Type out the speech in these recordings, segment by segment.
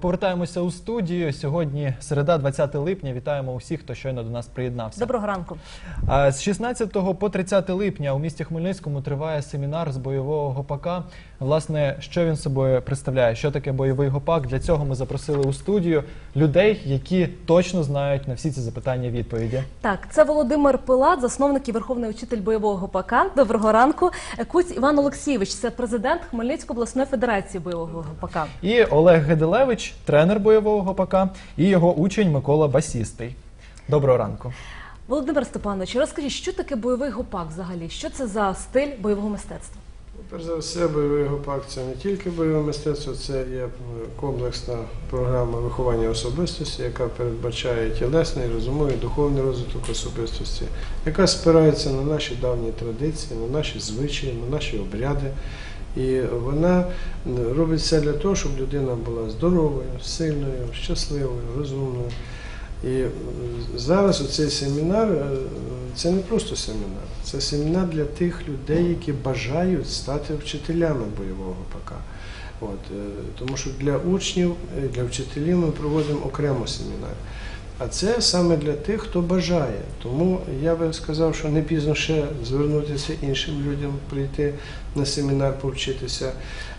Повертаємося у студію. Сьогодні середа, 20 липня. Вітаємо усіх, хто щойно до нас приєднався. Доброго ранку. З 16 по 30 липня у місті Хмельницькому триває семінар з бойового гопака. Власне, що він собою представляє? Що таке бойовий гопак? Для цього ми запросили у студію людей, які точно знають на всі ці запитання відповіді. Так, це Володимир Пилат, засновник і верховний учитель бойового ПК. Доброго ранку. Куць Іван Олексійович, це президент Хмельницької обласної федерації бойового ПК. І Олег Геделевич, тренер бойового гопака, і його учень Микола Басістий. Доброго ранку. Володимир Степанович, розкажіть, що таке бойовий гопак взагалі? Що це за стиль бойового мистецтва? Перш за все, бойовий гопак це не тільки бойове мистецтво, це є е, комплексна програма виховання особистості, яка передбачає тілесний, розумовий, духовний розвиток особистості, яка спирається на наші давні традиції, на наші звичаї, на наші обряди. І вона робить все для того, щоб людина була здоровою, сильною, щасливою, розумною. І зараз оцей семінар е, це не просто семінар, це семінар для тих людей, які бажають стати вчителями бойового ПК. От, е, тому що для учнів, е, для вчителів ми проводимо окремо семінар. А це саме для тих, хто бажає. Тому я би сказав, що не пізно ще звернутися іншим людям, прийти на семінар, повчитися.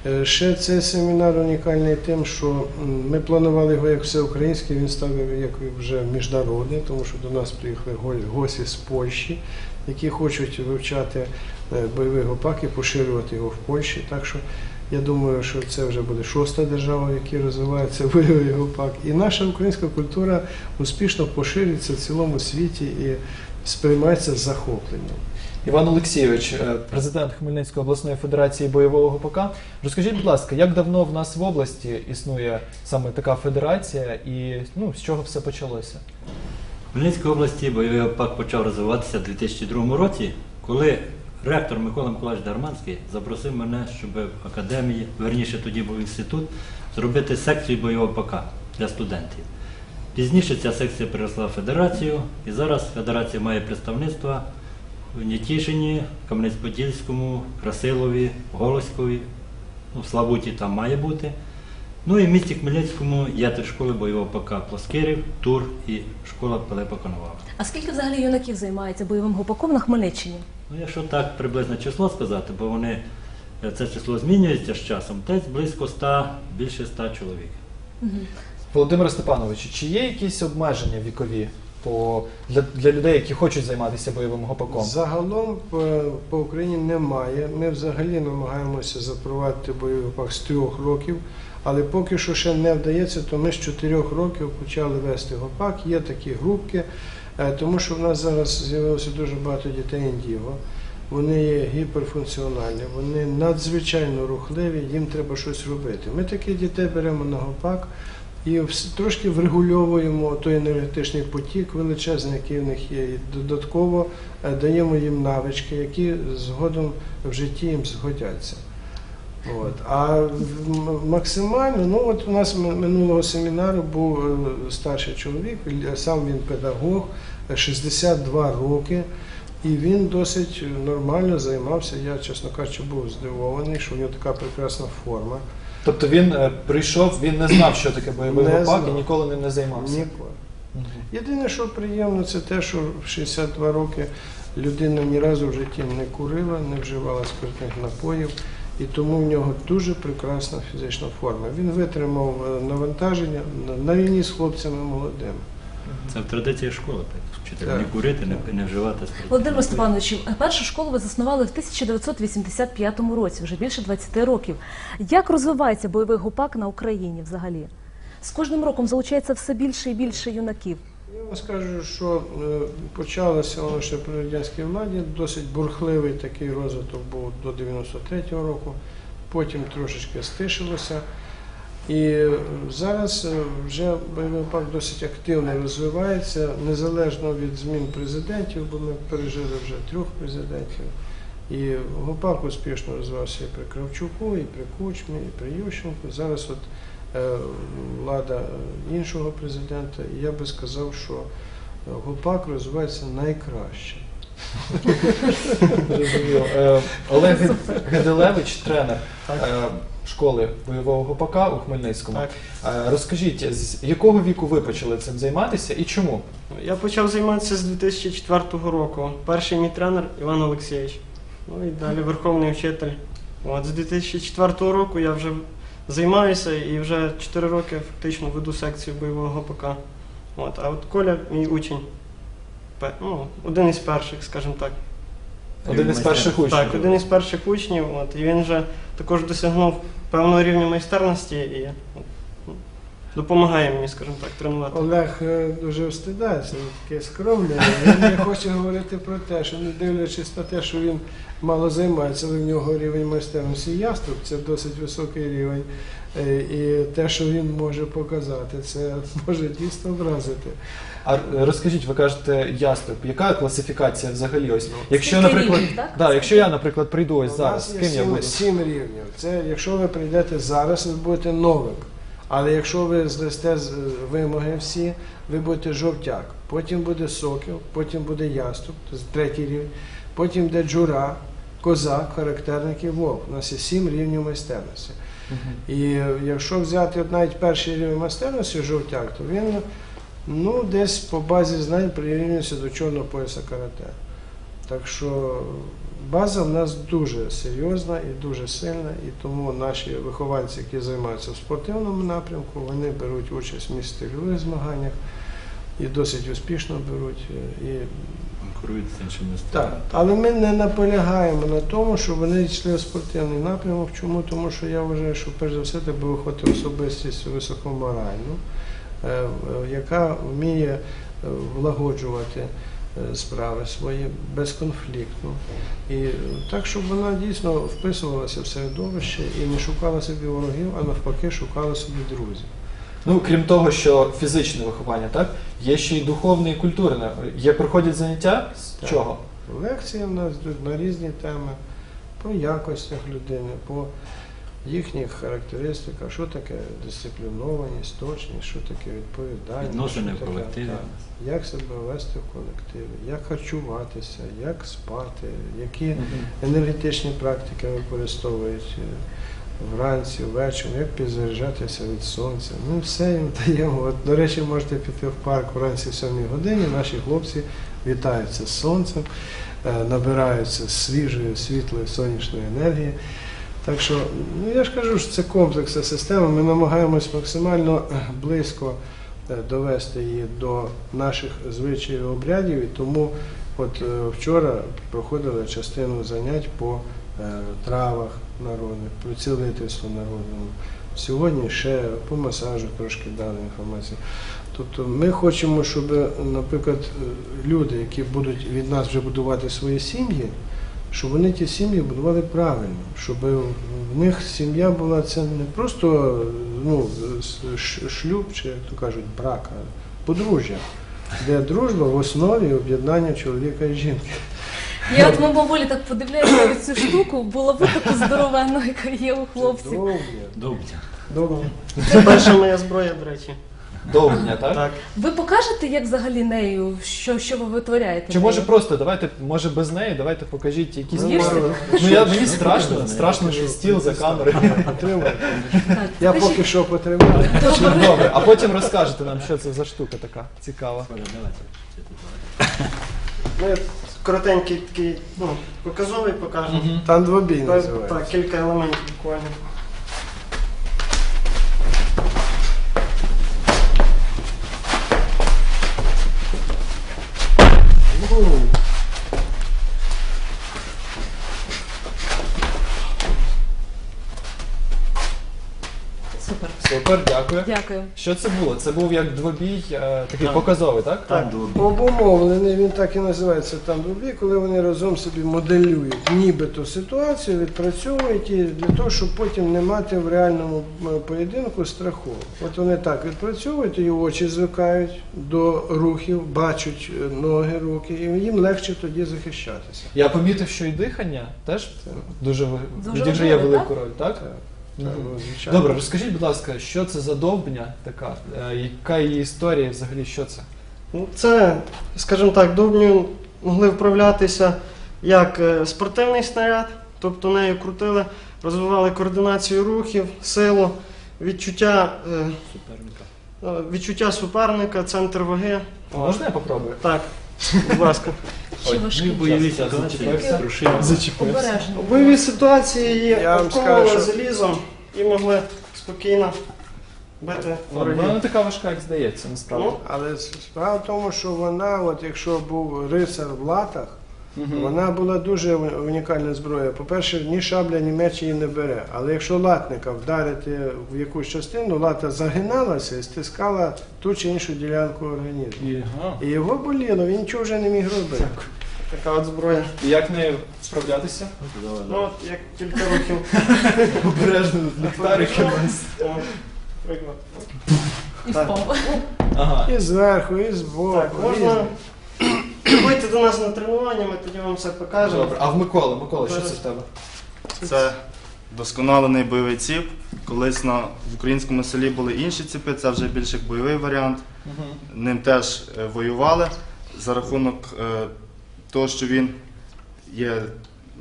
Е, Ще цей семінар унікальний тим, що ми планували його як всеукраїнський, він став як вже міжнародний, тому що до нас приїхали го- гості з Польщі, які хочуть вивчати е, бойовий гопак і поширювати його в Польщі. Так що я думаю, що це вже буде шоста держава, в якій розвивається бойовий гопак. І наша українська культура успішно поширюється в цілому світі і сприймається з захопленням. Іван Олексійович, е, президент Хмельницької обласної федерації бойового гопака. Розкажіть, будь ласка, як давно в нас в області існує саме така федерація, і ну з чого все почалося? В Хмельницькій області бойовий ОПАК почав розвиватися у 2002 році, коли ректор Микола Миколаївич Дарманський запросив мене, щоб в академії, верніше тоді був інститут, зробити секцію бойового ПК для студентів. Пізніше ця секція переросла в федерацію, і зараз федерація має представництва в Нетішині, Кам'янець-Подільському, Красилові, Голоскові, ну, в Славуті там має бути. Ну і в місті Хмельницькому є три школи бойового ПК Плоскирів, Тур і школа Пилипа Коновала. А скільки взагалі юнаків займається бойовим гопаком на Хмельниччині? Ну, якщо так приблизне число сказати, бо вони е, це число змінюється з часом, десь близько 100, більше 100 чоловік. Володимир Степанович, чи є якісь обмеження вікові по для, для людей, які хочуть займатися бойовим гопаком? Загалом по, по Україні немає. Ми взагалі намагаємося запровадити бойовий гопак з трьох років, але поки що ще не вдається, то ми з чотирьох років почали вести гопак. Є такі групки, е, тому що в нас зараз з'явилося дуже багато дітей індіго. Вони є гіперфункціональні, вони надзвичайно рухливі, їм треба щось робити. Ми таких дітей беремо на гопак і трошки врегульовуємо той енергетичний потік величезний, який в них є, і додатково е, даємо їм навички, які згодом в житті їм згодяться. От. А максимально, ну от у нас минулого семінару був е, старший чоловік, сам він педагог, е, 62 роки, і він досить нормально займався. Я, чесно кажучи, був здивований, що в нього така прекрасна форма. Тобто він е, прийшов, він не знав, що таке бойовий гопак і ніколи ним не займався. Ніколи. Мгм. Єдине, що приємно, це те, що в 62 роки людина ні разу в житті не курила, не вживала спиртних напоїв, і тому в нього дуже прекрасна фізична форма. Він витримав е, навантаження на- рівні з хлопцями молодими. Це в традиціях школи, так, не курити, не, не вживати Володимир. Степанович, першу школу ви заснували в 1985 році, вже більше 20 років. Як розвивається бойовий гопак на Україні взагалі? З кожним роком залучається все більше і більше юнаків. Я вам скажу, що е, почалося ще при радянській владі, досить бурхливий такий розвиток був до 93-го року, потім трошечки стишилося. І е, зараз е, вже бойовий пак досить активно розвивається, незалежно від змін президентів, бо ми пережили вже трьох президентів. І Гопак успішно розвивався і при Кравчуку, і при Кучмі, і при Ющенку. Зараз от влада е, іншого президента, і я би сказав, що е, Гопак розвивається найкраще. Е, Олег Ге- Геделевич, тренер школи бойового гопака у Хмельницькому. Розкажіть, з якого віку ви почали цим займатися і чому? Я почав займатися з 2004 року. Перший мій тренер Іван Олексійович. Ну і далі верховний вчитель. От, з 2004 року я вже займаюся і вже 4 роки фактично веду секцію бойового ГПК. От, а от Коля мій учень. Ну, один із перших, скажімо так. Один із перших учнів. Так, один із перших учнів, от, і він вже також досягнув певного рівня майстерності і от, допомагає мені, скажімо так, тренувати. Олег е, дуже встидається, він таке скромне. Він не хоче говорити про те, що не дивлячись на те, що він мало займається, але в нього рівень майстерності яструб, це досить високий рівень. Е, І те, що він може показати, це може дійсно вразити. А розкажіть, ви кажете яструб, яка класифікація взагалі? Ось якщо, Скільки наприклад, рівнів, так? да, якщо я, наприклад, прийду ось У зараз, нас з є ким я сім, буду? сім рівнів. Це якщо ви прийдете зараз, ви будете новик. Але якщо ви здасте з- вимоги всі, ви будете жовтяк. Потім буде сокіл, потім буде яструб, третій рівень, потім йде джура, козак, характерник і вовк. У нас є сім рівнів майстерності. І е, якщо взяти от навіть перший рівень майстерності жовтяк, то він ну, десь по базі знань прирівнюється до чорного пояса карате. Так що база в нас дуже серйозна і дуже сильна, і тому наші вихованці, які займаються в спортивному напрямку, вони беруть участь в містильових змаганнях і досить успішно беруть. е, І Конкурують з іншими так, але ми не наполягаємо на тому, щоб вони йшли в спортивний напрямок. Чому? Тому що я вважаю, що перш за все треба виходити особистість високоморальну, е, е, яка вміє влагоджувати справи свої безконфліктно. І е, так, щоб вона дійсно вписувалася в середовище і не шукала собі ворогів, а навпаки шукала собі друзів. Ну, крім того, що фізичне виховання, так? Є ще й духовне і культурне. Є проходять заняття з Так. чого? Лекції в нас йдуть на різні теми по якостях людини, по їхніх характеристиках, що таке дисциплінованість, точність, що таке відповідальність. Відношення що в колективі. так, як себе вести в колективі, як харчуватися, як спати, які енергетичні практики використовують е, вранці, ввечері, як підзаряджатися від сонця. Ми все їм даємо. От, до речі, можете піти в парк вранці в 7 годині. Наші хлопці вітаються з сонцем, е, набираються свіжої, світлої сонячної енергії. Так що, ну я ж кажу, що це комплексна система. Ми намагаємось максимально близько е, довести її до наших звичаїв і обрядів. І тому от е, вчора проходили частину занять по е, травах народних, про цілительство народному. Сьогодні ще по масажу трошки дали інформацію. Тобто ми хочемо, щоб, наприклад, люди, які будуть від нас вже будувати свої сім'ї, щоб вони ті сім'ї будували правильно, щоб в них сім'я була це не просто ну, шлюб, чи як то кажуть, брак, а подружжя, де дружба в основі об'єднання чоловіка і жінки. Я от мимоволі так подивляюся на цю штуку, було б таку здоровенну, яка є у хлопців. Добре. Довге. Це перша моя зброя, до речі. Довгня, так? Так. Ви покажете, як взагалі нею, що, що ви витворяєте? Чи може просто давайте, може без неї, давайте покажіть якісь. Пару- Ну я мені страшно, страшно що стіл за камерою. Потримайте. Так, Я скажіть, поки що потримаю. Добре, а потім розкажете нам, що це за штука така цікава. Ми коротенький такий, ну, показовий покажемо. Там двобій Так, називається. так, кілька елементів буквально. Супер. Дякую. Дякую. Що це було? Це був як двобій, е, такий Так. показовий, так? Так. Обумовлений, він так і називається там двобій, коли вони разом собі моделюють нібито ситуацію, відпрацьовують її для того, щоб потім не мати в реальному е, поєдинку страху. От вони так відпрацьовують, і очі звикають до рухів, бачать е, ноги, руки, і їм легше тоді захищатися. Я помітив, що і дихання теж дуже, ви- Дуже відіграє важливо, велику роль, так? Ну, звичайно. Добре, розкажіть, будь ласка, що це за довбня така? Е, Яка її історія і взагалі що це? Ну, це, скажімо так, довбню могли вправлятися як е, спортивний снаряд, тобто нею крутили, розвивали координацію рухів, силу, відчуття, е, Суперника. е, відчуття суперника, центр ваги. Можна я попробую? Так, будь ласка. Чи важкі? бойові ситуації зачепився. У бойовій ситуації вам обковували що- залізом і могли спокійно бити Вона ворогів. не така важка, як здається, насправді. Ну, Але справа в тому, що вона, от якщо був рицар в латах, Мгм. вона була дуже у- унікальна зброя. По-перше, ні шабля, ні меч її не бере. Але якщо латника вдарити в якусь частину, лата загиналася і стискала ту чи іншу ділянку організму. І його боліло, він нічого вже не міг робити. Така от зброя. І як нею справлятися? Ну, от як кілька років. Обережно ліхтарики у нас. О, І Так. впав. Ага. І зверху, і збоку. Так, можна приходьте до нас на тренування, ми тоді вам все покажемо. Добре. А в Миколи, Микола, що це в тебе? Це досконалений бойовий ціп. Колись на в українському селі були інші ціпи, це вже більш як бойовий варіант. Ним теж е, воювали за рахунок е, того, що він є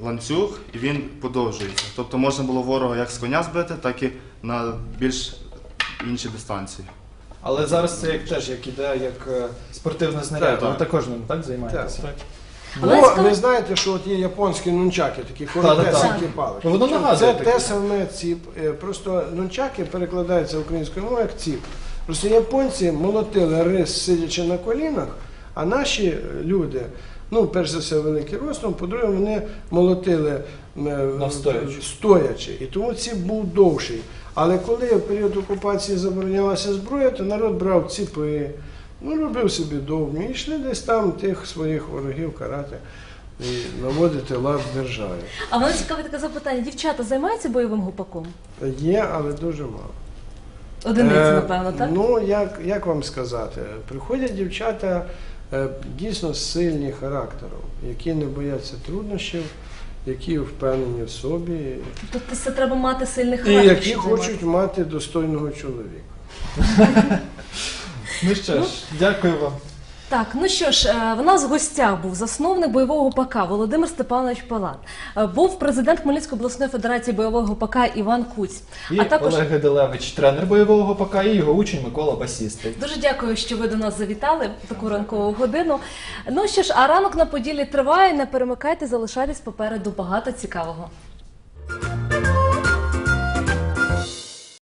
ланцюг і він подовжується. Тобто можна було ворога як з коня збити, так і на більш інші дистанції. Але зараз це як теж як іде, як е, спортивне знаряддя. Так, Ви так. також ним так займаєтеся? Так. Але Бо ви знаєте, що от є японські нунчаки, такі Та-та-та. коротесенькі палички. Ну, воно нагадує Це таке. те саме ціп. Е, Просто нунчаки перекладаються українською мовою як ціп. Просто японці молотили рис, сидячи на колінах, а наші люди, ну, перш за все, великий ростом, по-друге, вони молотили е, Навстоячи. стоячи. І тому ціп був довший. Але коли в період окупації заборонялася зброя, то народ брав ціпи, ну, робив собі довгі і йшли десь там тих своїх ворогів карати і наводити лад в державі. А мене цікаве таке запитання. Дівчата займаються бойовим гупаком? Є, але дуже мало. Одиниці, Е, напевно, так? Ну, як, як вам сказати, приходять дівчата дійсно сильні характером, які не бояться труднощів, які впевнені в собі, Тобто це треба мати сильний і характер. які хочуть мати достойного чоловіка. Ну що ж, дякую вам. Так, ну що ж, е, в нас в гостях був засновник бойового гупака Володимир Степанович Палат. Е, Був президент Хмельницької обласної федерації бойового гупака Іван Куць. І А також Олег Геделевич, тренер бойового ПК, і його учень Микола Басістий. дуже дякую, що ви до нас завітали в таку ранкову годину. Ну що ж, а ранок на поділі триває. Не перемикайте, залишайтесь попереду багато цікавого.